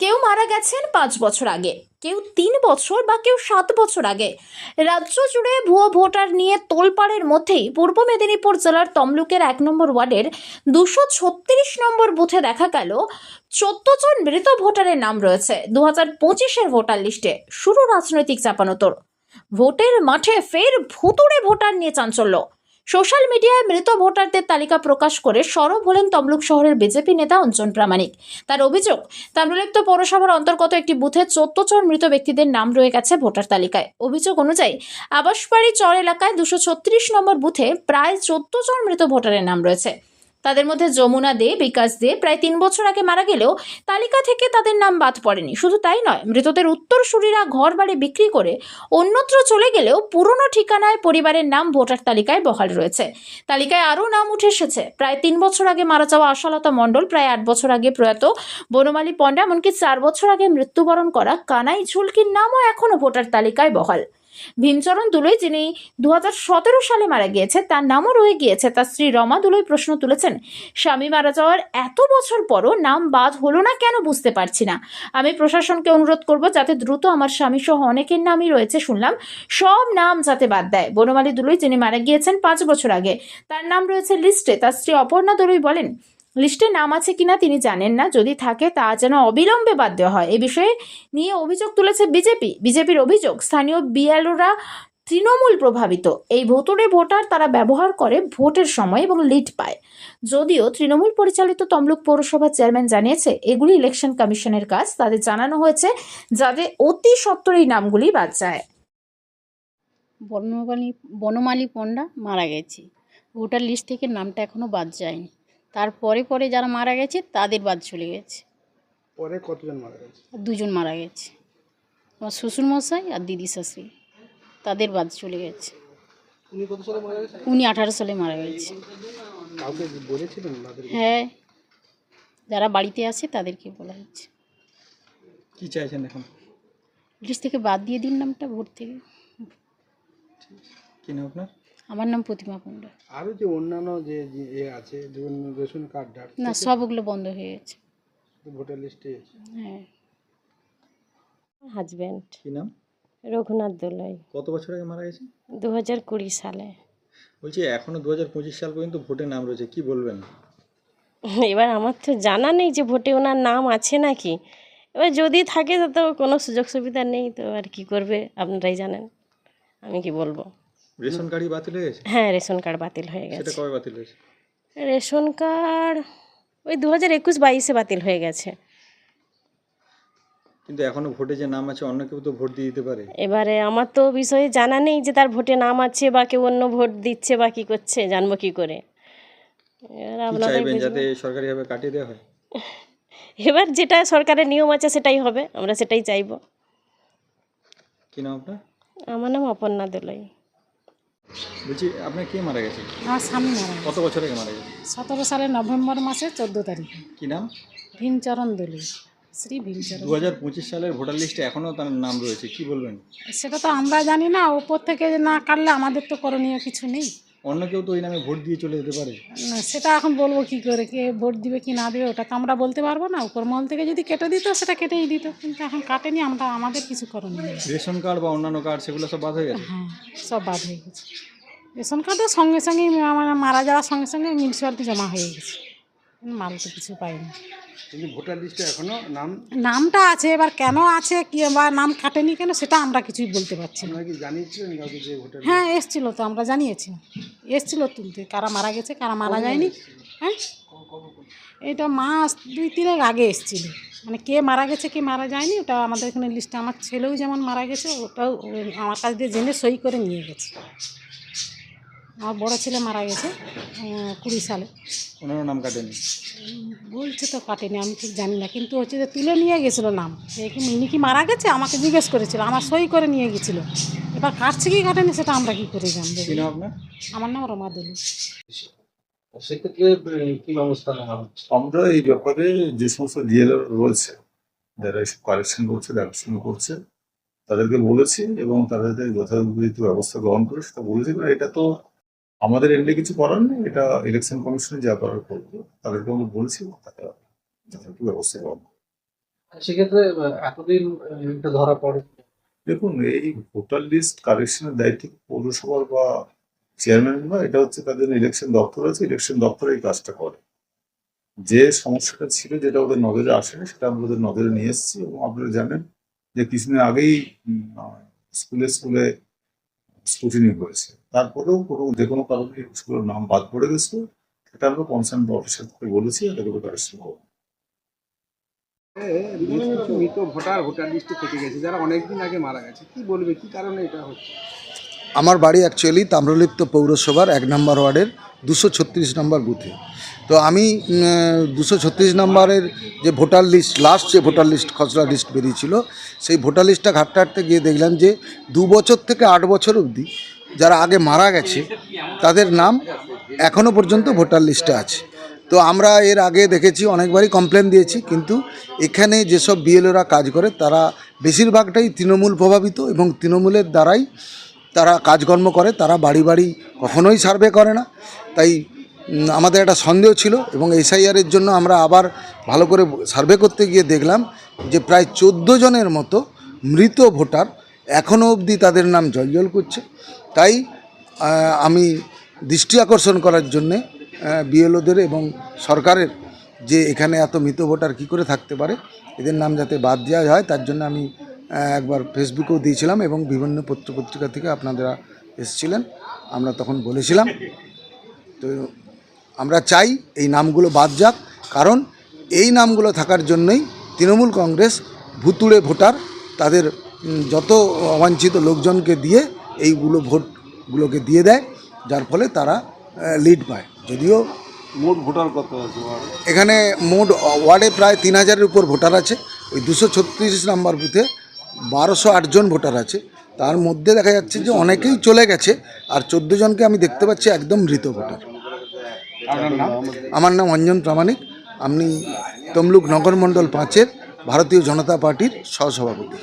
কেউ মারা গেছেন পাঁচ বছর আগে, কেউ তিন বছর বা কেউ সাত বছর আগে। রাজ্য জুড়ে ভুয়ো ভোটার নিয়ে তোলপাড়ের মধ্যেই পূর্ব মেদিনীপুর জেলার তমলুকের এক নম্বর ওয়ার্ডের দুশো ছত্রিশ নম্বর বুথে দেখা গেল চোদ্দ জন মৃত ভোটারের নাম রয়েছে দু হাজার পঁচিশের ভোটার লিস্টে। শুরু রাজনৈতিক চাপানোতর। ভোটের মাঠে ফের ভুতুড়ে ভোটার নিয়ে চাঞ্চল্য। সোশ্যাল মিডিয়ায় মৃত ভোটারদের তালিকা প্রকাশ করে সরব হলেন তমলুক শহরের বিজেপি নেতা অঞ্জন প্রামাণিক। তার অভিযোগ, তাম্রলিপ্ত পৌরসভার অন্তর্গত একটি বুথে চোদ্দ চর মৃত ব্যক্তিদের নাম রয়ে গেছে ভোটার তালিকায়। অভিযোগ অনুযায়ী, আবাসবাড়ি চর এলাকায় দুশো নম্বর বুথে প্রায় চোদ্দ চর মৃত ভোটারের নাম রয়েছে। তাদের মধ্যে যমুনা দে, বিকাশ দে প্রায় তিন বছর আগে মারা গেলেও তালিকা থেকে তাদের নাম বাদ পড়েনি। শুধু তাই নয়, মৃতদের উত্তরসূরিরা ঘর বাড়ি বিক্রি করে অন্যত্র চলে গেলেও পুরনো ঠিকানায় পরিবারের নাম ভোটার তালিকায় বহাল রয়েছে। তালিকায় আরও নাম উঠে এসেছে। প্রায় তিন বছর আগে মারা যাওয়া আশালতা মণ্ডল প্রায় আট বছর আগে প্রয়াত বনমালী পণ্ডা, এমনকি চার বছর আগে মৃত্যুবরণ করা কানাই ঝুলকির নামও এখনও ভোটার তালিকায় বহাল। ভীমচরণ দুলই, যিনি দু হাজার সতেরো সালে মারা গিয়েছে, তার নামও রয়ে গিয়েছে। তার স্ত্রী রমা দুলই প্রশ্ন তুলেছেন, স্বামী মারা যাওয়ার এত বছর পরও নাম বাদ হলো না কেন বুঝতে পারছি না। আমি প্রশাসনকে অনুরোধ করব যাতে দ্রুত আমার স্বামী সহ অনেকের নামই রয়েছে শুনলাম, সব নাম যাতে বাদ দেয়। বনমালী দুলই, যিনি মারা গিয়েছেন পাঁচ বছর আগে, তার নাম রয়েছে লিস্টে। তার স্ত্রী অপর্ণা দুলই বলেন লিস্টে নাম আছে কিনা তিনি জানেন না। যদি থাকে, তা যেন অবিলম্বে বাদ দেওয়া হয়। এ বিষয়ে নিয়ে অভিযোগ তুলেছে বিজেপি। বিজেপির অভিযোগ, স্থানীয় বিএলওরা তৃণমূল প্রভাবিত। এই ভোটরে ভোটার তারা ব্যবহার করে ভোটের সময় এবং লিড পায়। যদিও তৃণমূল পরিচালিত তমলুক পৌরসভার চেয়ারম্যান জানিয়েছে, এগুলি ইলেকশন কমিশনের কাজ। তাদের জানানো হয়েছে, যাতে অতি সত্বর এই নামগুলি বাদ যায়। বনমালী বনমালী পণ্ডা মারা গেছে। ভোটার লিস্ট থেকে নামটা এখনও বাদ যায়নি। তারপরে পরে যারা মারা গেছে তাদের বাদ চলে গেছে। পরে কতজন মারা গেছে? দুজন মারা গেছে। আমার শ্বশুরমশাই আর দিদি শাশুড়ি তাদের বাদ চলে গেছে। উনি আঠারো সালে মারা গেছে। হ্যাঁ যারা বাড়িতে আছে তাদেরকে বলা হচ্ছে। কি চাইছেন এখন? লিস্ট থেকে বাদ দিয়ে দিন নামটা ভোট থেকে। কি নাম আপনার? আমার নাম প্রতিমা পণ্ডা আরও যে অন্যান্য যে যে এ আছে যেমন রেশন কার্ড ডাক না সবগুলো বন্ধ হয়ে গেছে। ভোটার লিস্টে হ্যাঁ। হাজব্যান্ড কি নাম? রঘুনাথ দোলাই। কত বছর আগে মারা গেছে? দু হাজার কুড়ি সালে। বলছি এখনও দু হাজার পঁচিশ সাল পর্যন্ত ভোটের নাম রয়েছে কি বলবেন? এবার আমার তো জানা নেই যে ভোটে ওনার নাম আছে নাকি। এবার যদি থাকে তো কোনো সুযোগ সুবিধা নেই তো আর কি করবে আপনারাই জানেন। আমি কি বলব? রেশন কার্ডই বাতিল হয়ে গেছে? হ্যাঁ রেশন কার্ড বাতিল হয়ে সেটা গেছে। কবে বাতিল হয়েছে? রেশন কার্ড ওই দু হাজার একুশ বাইশে বাতিল হয়ে গেছে। কিন্তু এখনও ভোটে যে নাম আছে অন্য কেউ তো ভোট দিয়ে দিতে পারে। এবারে আমার তো বিষয়ে জানা নেই যে তার ভোটে নাম আছে বা কেউ অন্য ভোট দিচ্ছে বা কী করছে জানব কি করে। এবার চাইবেন যাতে সরকারিভাবে কাটিয়ে দেওয়া হয়? এবার যেটা সরকারের নিয়ম আছে সেটাই হবে আমরা সেটাই চাইব। কি নাম আপনার? আমার নাম অপর্ণা দোলাই। বলছি আপনার কে মারা গেছে আমার স্বামী মারা গেছে। কত বছর আগে মারা গেছে? সতেরো সালের নভেম্বর মাসে চোদ্দ তারিখে। কি নাম? ভীমচরণ দলি শ্রী ভীমচরণ। দু হাজার পঁচিশ সালের ভোটার লিস্টে এখনও তার নাম রয়েছে কি বলবেন? সেটা তো আমরা জানি না ওপর থেকে না কাটলে আমাদের তো করণীয় কিছু নেই। অন্য কেউ তো ওই নামে ভোট দিয়ে চলে যেতে পারে। না, সেটা এখন বলব কি করে কে ভোট দিবে কি না দেবে ওটা তো আমরা বলতে পারব না। উপর মহল থেকে যদি কেটে দিত সেটা কেটেই দিত। কিন্তু এখন কাটেনি আমরা আমাদের কিছু করণীয় নেই। রেশন কার্ড বা অন্যান্য কার্ড সেগুলো সব বাদ হয়ে গেছে? হ্যাঁ সব বাদ হয়ে গেছে। রেশন কার্ডও সঙ্গে সঙ্গেই আমার মারা যাওয়ার সঙ্গে সঙ্গে মিউনিসিপালিটি জমা হয়ে গেছে। মাল তো কিছু পাইনি। কিন্তু ভোটার লিস্টে এখনও নাম নামটা আছে এবার কেন আছে কি বা নাম কাটেনি কেন সেটা আমরা কিছুই বলতে পারছি না। কি জানিয়েছিলেন কাউকে যে ভোটার হ্যাঁ এসছিল তো আমরা জানিয়েছি এসছিল তুলতে কারা মারা গেছে কারা মারা যায়নি। হ্যাঁ? এটা মাস দুই তিনেক আগে এসছিল। মানে কে মারা গেছে কে মারা যায়নি ওটা আমাদের এখানে লিস্টে আমার ছেলেও যেমন মারা গেছে ওটাও আমার কাছ দিয়ে জেনে সই করে নিয়ে গেছে। আমার বড় ছেলে মারা গেছে কুড়ি সালে। ওনারও নাম কাটেনি? বলছে তো কাটেনি আমি ঠিক জানি না কিন্তু হচ্ছে যে তুলে নিয়ে গেছিল নাম। কি ইনি কি মারা গেছে? আমাকে জিজ্ঞেস করেছিল আমার সই করে নিয়ে গেছিল। এবার কাটছে কি কাটেনি সেটা আমরা কি করে জানব? আমার নাম রমা দলু। সেক্ষেত্রে কি ব্যবস্থা নেওয়া আমরা এই ব্যাপারে যে সমস্ত ডিএলআর রয়েছে যারা এসব কালেকশন করছে দেখাশোনা করছে তাদেরকে বলেছি এবং তাদের যথাযথ ব্যবস্থা গ্রহণ করে সেটা বলেছি। এটা তো আমাদের এন্ডে কিছু করার নেই এটা ইলেকশন কমিশনে যা করার করবে তাদেরকে আমরা বলছি তারা যথাযথ ব্যবস্থা গ্রহণ সেক্ষেত্রে এতদিন এটা ধরা পড়ে দেখুন এই ভোটার লিস্ট কারেকশনের দায়িত্ব পৌরসভার বা চেয়ারম্যান না এটা হচ্ছে তাদের ইলেকশন দপ্তর আছে ইলেকশন দপ্তর এই কাজটা করে। যে সমস্যাটা ছিল যেটা ওদের নজরে আসেনি সেটা আমরা ওদের নজরে নিয়ে এসেছি এবং আপনারা জানেন যে কিছুদিন আগেই স্কুলে স্কুলে স্কুটিনি হয়েছে তারপরেও কোনো যে কোনো কারণে স্কুলের নাম বাদ পড়ে গেছিল সেটা আমরা কনসার্ন অফিসার থেকে বলেছি কারেকশন কিছু মৃত ভোটার ভোটার লিস্টে থেকে গেছে যারা অনেকদিন আগে মারা গেছে। কি বলবে কি কারণে এটা হচ্ছে? আমার বাড়ি অ্যাকচুয়ালি তাম্রলিপ্ত পৌরসভার এক নম্বর ওয়ার্ডের দুশো ছত্রিশ নম্বর বুথে। তো আমি দুশো ছত্রিশ নম্বরের যে ভোটার লিস্ট লাস্ট যে ভোটার লিস্ট, খসড়া লিস্ট বেরিয়েছিল, সেই ভোটার লিস্টটা ঘাটতে ঘাটতে গিয়ে দেখলাম যে দু বছর থেকে আট বছর অবধি যারা আগে মারা গেছে, তাদের নাম এখনও পর্যন্ত ভোটার লিস্টে আছে। তো আমরা এর আগে দেখেছি, অনেকবারই কমপ্লেন দিয়েছি, কিন্তু এখানে যেসব বিএলওরা কাজ করে, তারা বেশিরভাগটাই তৃণমূল প্রভাবিত এবং তৃণমূলের দ্বারাই তারা কাজকর্ম করে, তারা বাড়ি বাড়ি কখনোই সার্ভে করে না। তাই আমাদের একটা সন্দেহ ছিল এবং এসআইআরের জন্য আমরা আবার ভালো করে সার্ভে করতে গিয়ে দেখলাম যে প্রায় চোদ্দ জনের মতো মৃত ভোটার এখনও অবধি তাদের নাম জলজল করছে। তাই আমি দৃষ্টি আকর্ষণ করার জন্যে বিএলওদের এবং সরকারের যে এখানে এত মৃত ভোটার কী করে থাকতে পারে, এদের নাম যাতে বাদ দেওয়া হয়, তার জন্য আমি একবার ফেসবুকেও দিয়েছিলাম এবং বিভিন্ন পত্রপত্রিকা থেকে আপনারা এসেছিলেন, আমরা তখন বলেছিলাম। তো আমরা চাই এই নামগুলো বাদ যাক কারণ এই নামগুলো থাকার জন্যই তৃণমূল কংগ্রেস ভুতুড়ে ভোটার তাদের যত অবাঞ্ছিত লোকজনকে দিয়ে এইগুলো ভোটগুলোকে দিয়ে দেয় যার ফলে তারা লিড পায়। যদিও মোট ভোটার কত আছে? এখানে মোট ওয়ার্ডে প্রায় তিন হাজারের উপর ভোটার আছে। ওই দুশো ছত্রিশ নাম্বার বুথে বারোশো আটজন ভোটার আছে। তার মধ্যে দেখা যাচ্ছে যে অনেকেই চলে গেছে আর চোদ্দ জনকে আমি দেখতে পাচ্ছি একদম মৃত ভোটার। আমার নাম অঞ্জন প্রামাণিক। আমি তমলুক নগর মণ্ডল পাঁচের ভারতীয় জনতা পার্টির সহসভাপতি।